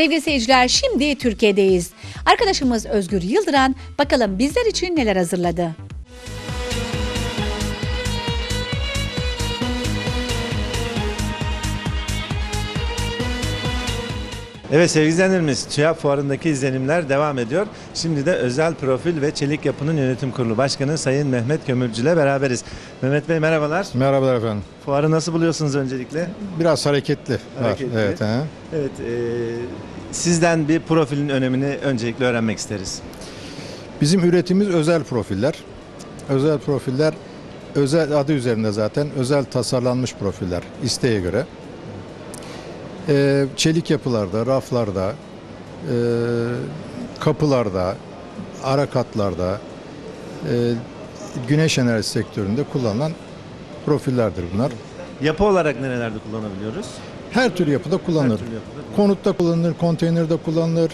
Sevgili seyirciler şimdi Türkiye'deyiz. Arkadaşımız Özgür Yıldıran bakalım bizler için neler hazırladı. Evet sevgili izleyenlerimiz TÜYAP Fuarı'ndaki izlenimler devam ediyor. Şimdi de Özel Profil ve Çelik Yapı'nın yönetim kurulu başkanı Sayın Mehmet Kömürcü ile beraberiz. Mehmet Bey merhabalar. Merhabalar efendim. Fuarı nasıl buluyorsunuz öncelikle? Biraz hareketli. var. Hareketli. Evet. he. Evet, e, sizden bir profilin önemini öncelikle öğrenmek isteriz. Bizim üretimimiz özel profiller. Özel profiller özel adı üzerinde zaten özel tasarlanmış profiller isteğe göre. Ee, çelik yapılarda, raflarda, e, kapılarda, ara katlarda, e, güneş enerjisi sektöründe kullanılan profillerdir bunlar. Yapı olarak nerelerde kullanabiliyoruz? Her tür yapıda kullanılır. Her türlü yapıda. Konutta kullanılır, konteynerde kullanılır,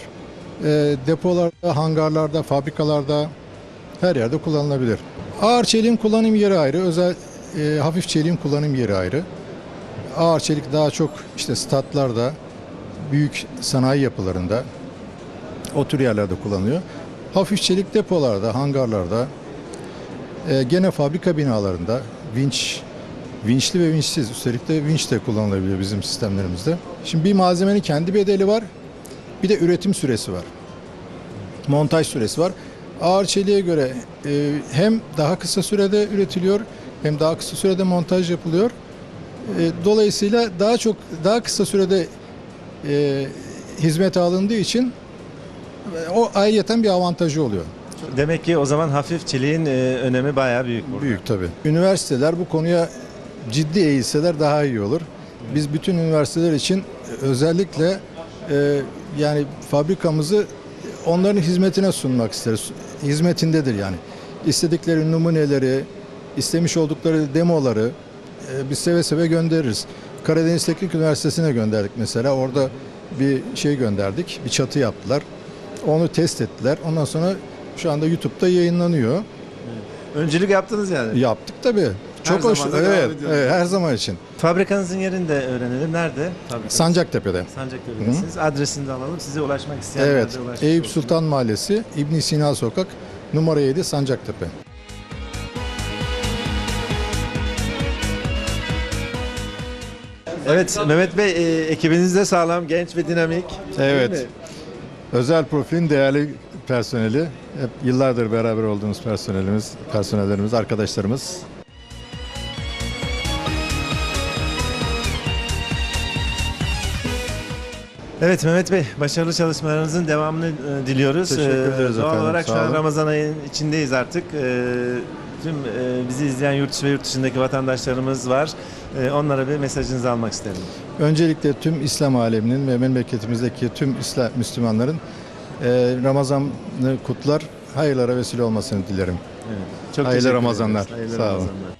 e, depolarda, hangarlarda, fabrikalarda her yerde kullanılabilir. Ağır çeliğin kullanım yeri ayrı, özel e, hafif çeliğin kullanım yeri ayrı. Ağır çelik daha çok işte statlarda, büyük sanayi yapılarında o tür yerlerde kullanılıyor. Hafif çelik depolarda, hangarlarda, e, gene fabrika binalarında vinç, vinçli ve vinçsiz. Üstelik de vinç de kullanılabiliyor bizim sistemlerimizde. Şimdi bir malzemenin kendi bedeli var, bir de üretim süresi var. Montaj süresi var. Ağır çeliğe göre e, hem daha kısa sürede üretiliyor, hem daha kısa sürede montaj yapılıyor. E, dolayısıyla daha çok daha kısa sürede e, hizmet alındığı için e, o ayrıyeten bir avantajı oluyor. Demek ki o zaman hafif çeliğin e, önemi bayağı büyük burada. Büyük tabii. Üniversiteler bu konuya ciddi eğilseler daha iyi olur. Biz bütün üniversiteler için özellikle e, yani fabrikamızı onların hizmetine sunmak isteriz. Hizmetindedir yani. İstedikleri numuneleri, istemiş oldukları demoları e, biz seve seve göndeririz. Karadeniz Teknik Üniversitesi'ne gönderdik mesela. Orada bir şey gönderdik. Bir çatı yaptılar. Onu test ettiler. Ondan sonra şu anda YouTube'da yayınlanıyor. Öncülük yaptınız yani. Yaptık tabii. Çok hoş. zaman da devam Evet, evet, her zaman için. Fabrikanızın yerini de öğrenelim. Nerede? Fabrikanız? Sancaktepe'de. Sancaktepe'desiniz. Adresini de alalım. Size ulaşmak isteyenler Evet. de ulaşmış Eyüp olsun. Sultan Mahallesi, İbn Sina Sokak, numara 7 Sancaktepe. Evet Mehmet Bey e, ekibiniz de sağlam, genç ve dinamik. Evet. Mi? Özel profilin değerli personeli. Hep yıllardır beraber olduğumuz personelimiz, personellerimiz, arkadaşlarımız. Evet Mehmet Bey, başarılı çalışmalarınızın devamını e, diliyoruz. Teşekkür Ee, ederiz Doğal efendim, olarak sağ şu an olun. Ramazan ayının içindeyiz artık. Ee, tüm e, bizi izleyen yurt içi ve yurt dışındaki vatandaşlarımız var. Ee, onlara bir mesajınızı almak isterim. Öncelikle tüm İslam aleminin ve memleketimizdeki tüm İslam Müslümanların e, Ramazan'ı kutlar, hayırlara vesile olmasını dilerim. Evet. Çok Hayırlı Ramazanlar. Hayırlı Sağ olun. Ramazanlar.